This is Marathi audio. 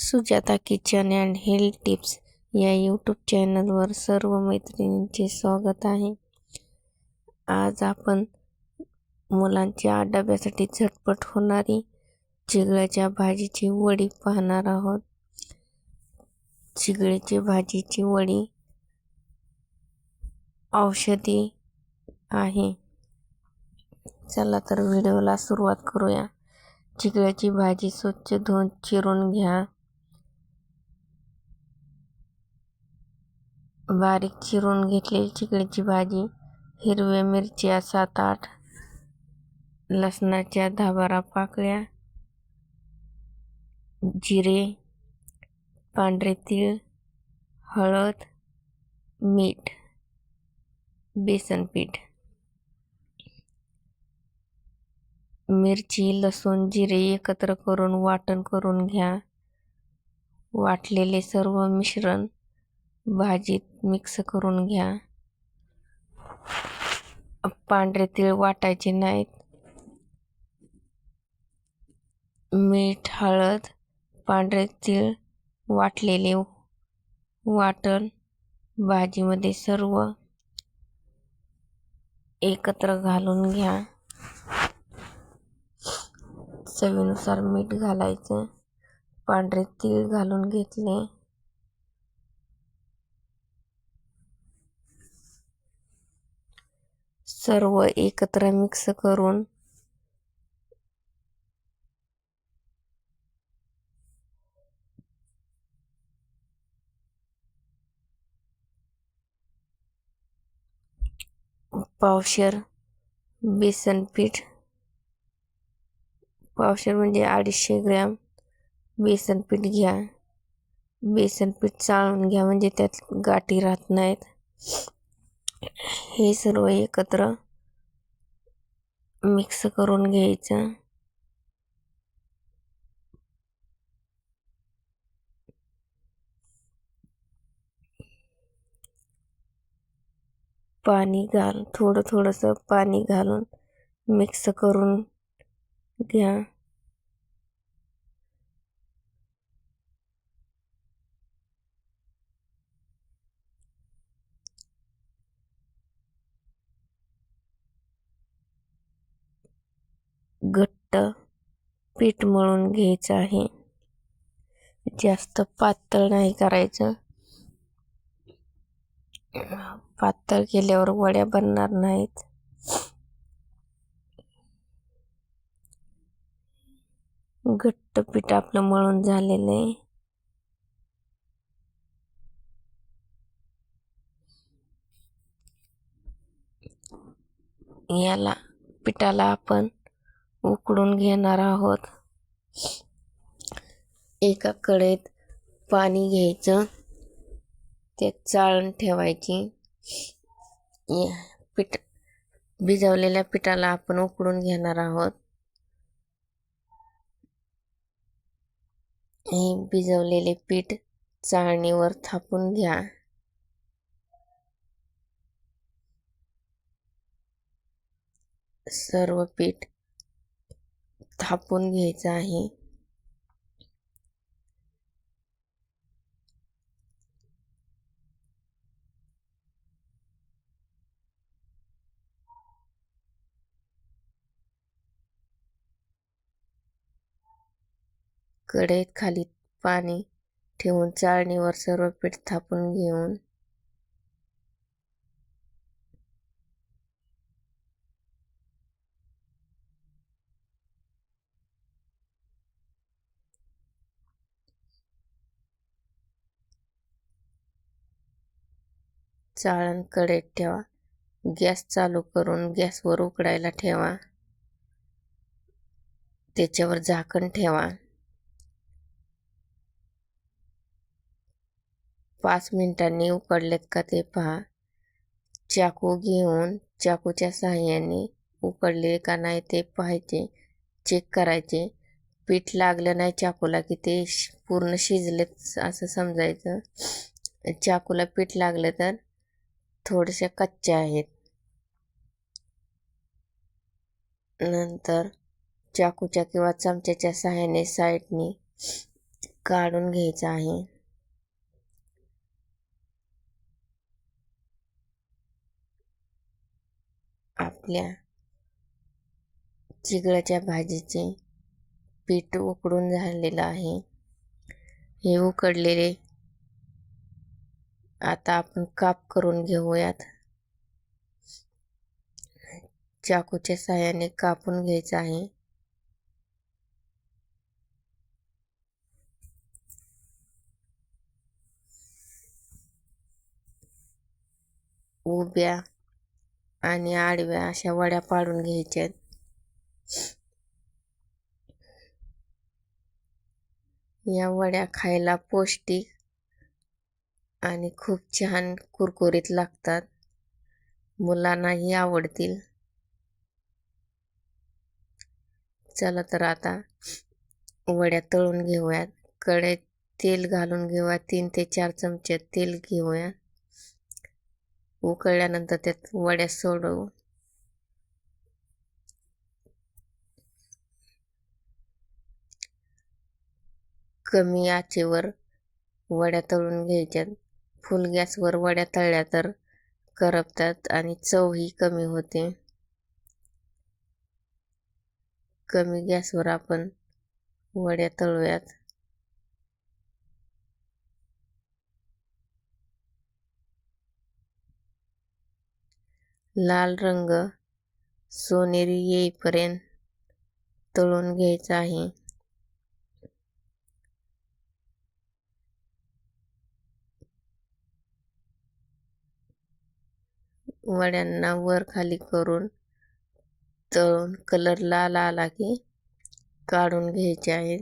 Sujata kitchen and health tips या यूट्यूब चॅनलवर सर्व मैत्रिणींचे स्वागत आहे. आज आपण मुलांच्या डब्यासाठी झटपट होणारी चिगळ्याच्या भाजीची वडी पाहणार आहोत. चिगळ्याची भाजीची वडी औषधी आहे. चला तर व्हिडिओला सुरुवात करूया. चिगळ्याची भाजी स्वच्छ धुवून चिरून घ्या. बारीक चिरून घेतलेली चिकळीची भाजी हिरव्या मिरच्या सात आठ लसणाच्या दहा बारा पाकळ्या जिरे पांढरे तीळ हळद मीठ बेसन पीठ मिरची लसूण जिरे एकत्र करून वाटण करून घ्या. वाटलेले सर्व मिश्रण भाजीत मिक्स करून घ्या. पांढरे तीळ वाटायचे नाहीत. मीठ हळद पांढरे तीळ वाटलेले वाटण भाजीमध्ये सर्व एकत्र घालून घ्या. चवीनुसार मीठ घालायचं. पांढरे तीळ घालून घेतले. सर्व एकत्र मिक्स करून पावशर बेसन पीठ पावशर म्हणजे अडीचशे ग्रॅम बेसन पीठ घ्या. बेसन पीठ चाळून घ्या म्हणजे त्यात गाठी राहत नाहीत. हे सर्व एकत्र मिक्स करून घ्यायचं. पाणी घाल थोडं थोडंसं पाणी घालून मिक्स करून घ्या. घट्ट पीठ मळून घ्यायचं आहे. जास्त पातळ नाही करायचं. पातळ केल्यावर वड्या बनणार नाहीत. घट्ट पीठ आपलं मळून झालेलं आहे. याला पिठाला आपण उकडून घेणार आहोत. एका कढईत पाणी घ्यायचं. ते चाळण ठेवायची. पीठ भिजवलेल्या पिठाला आपण उकडून घेणार आहोत. हे भिजवलेले पीठ चाळणीवर थापून घ्या. सर्व पीठ थापून घ्यायचं आहे. कढईत खाली पाणी ठेवून चाळणीवर सर्व पीठ थापून घेऊन चाळण कढईत ठेवा. गॅस चालू करून गॅसवर उकडायला ठेवा. त्याच्यावर झाकण ठेवा. पाच मिनिटांनी उकडलेत का ते पहा. चाकू घेऊन चाकूच्या सहाय्याने उकडले का नाही ते पाहायचे चेक करायचे. पीठ लागलं नाही चाकूला की ते पूर्ण शिजलेत असं समजायचं. चाकूला पीठ लागलं तर थोड्याशा कच्च्या आहेत. नंतर चाकूच्या किंवा चमच्याच्या सहाय्याने साईडनी काढून घ्यायचं आहे. आपल्या चिगळाच्या भाजीचे पीठ उकडून झालेलं आहे. हे उकडलेले आता आपण काप करून घेऊयात. चाकूच्या साह्याने कापून घ्यायचं आहे. उभ्या आणि आडव्या अशा वड्या पाडून घ्यायच्या या वड्या खायला पौष्टिक आणि खूप छान कुरकुरीत लागतात. मुलांनाही आवडतील. चला तर आता वड्या तळून घेऊयात. कढईत तेल घालून घेऊया. तीन ते चार चमचे तेल घेऊया. उकळल्यानंतर त्यात वड्या सोडवू. कमी आचेवर वड्या तळून घ्यायच्यात. फुल गॅसवर वड्या तळल्या तर करपतात आणि चवही कमी होते. कमी गॅसवर आपण वड्या तळूयात. लाल रंग सोनेरी येईपर्यंत तळून घ्यायचा आहे. वड्यांना वर खाली करून तळून कलर लाल आला की काढून घ्यायचे आहेत.